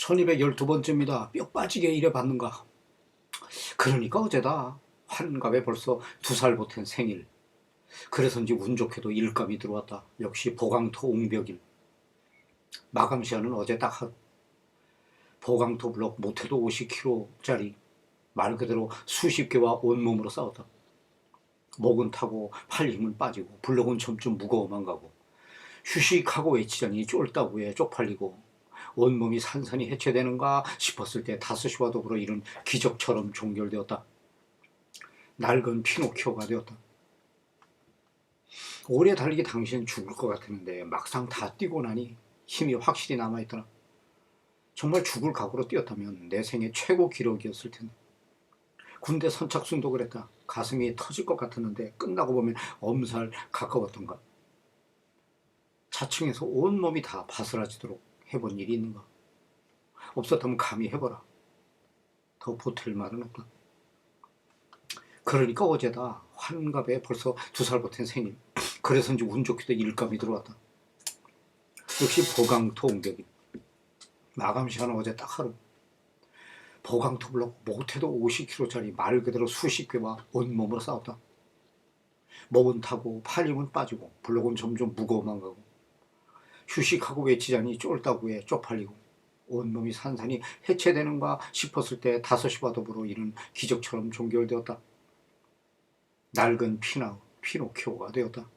1212번째입니다. 뼈 빠지게 일해 받는가. 그러니까 어제다. 환갑에 벌써 두 살 보탠 생일. 그래서인지 운 좋게도 일감이 들어왔다. 역시 보강토 옹벽일. 마감 시간은 어제 딱 하루. 보강토 블록 못해도 50kg짜리 말 그대로 수십 개와 온몸으로 싸웠다. 목은 타고 팔 힘은 빠지고 블록은 점점 무거워만 가고 휴식하고 외치자니 쫄다구에 쪽팔리고 온몸이 산산이 해체되는가 싶었을 때 다섯시와 더불어 이른 기적처럼 종결되었다. 낡은 피노키오가 되었다. 오래 달리기 당시엔 죽을 것 같았는데 막상 다 뛰고 나니 힘이 확실히 남아있더라. 정말 죽을 각오로 뛰었다면 내 생애 최고 기록이었을 텐데. 군대 선착순도 그랬다. 가슴이 터질 것 같았는데 끝나고 보면 엄살 가까웠던가. 자층에서 온몸이 다 바스라지도록 해본 일이 있는가? 없었다면 감히 해보라. 더 보탤 말은 없다. 그러니까 어제다 환갑에 벌써 두 살 보탠 생일. 그래서인지 운 좋게도 일감이 들어왔다. 역시 보강토 옹벽이. 마감 시간은 어제 딱 하루. 보강토 블록 못해도 50kg짜리 말 그대로 수십 개와 온몸으로 싸웠다. 목은 타고 팔 힘은 빠지고 블록은 점점 무거워만 가고 휴식하고 외치자니 쫄다구에 쪽팔리고 온몸이 산산이 해체되는가 싶었을 때 다섯시와 더불어 이른 기적처럼 종결되었다. 낡은 피나 피노키오가 되었다.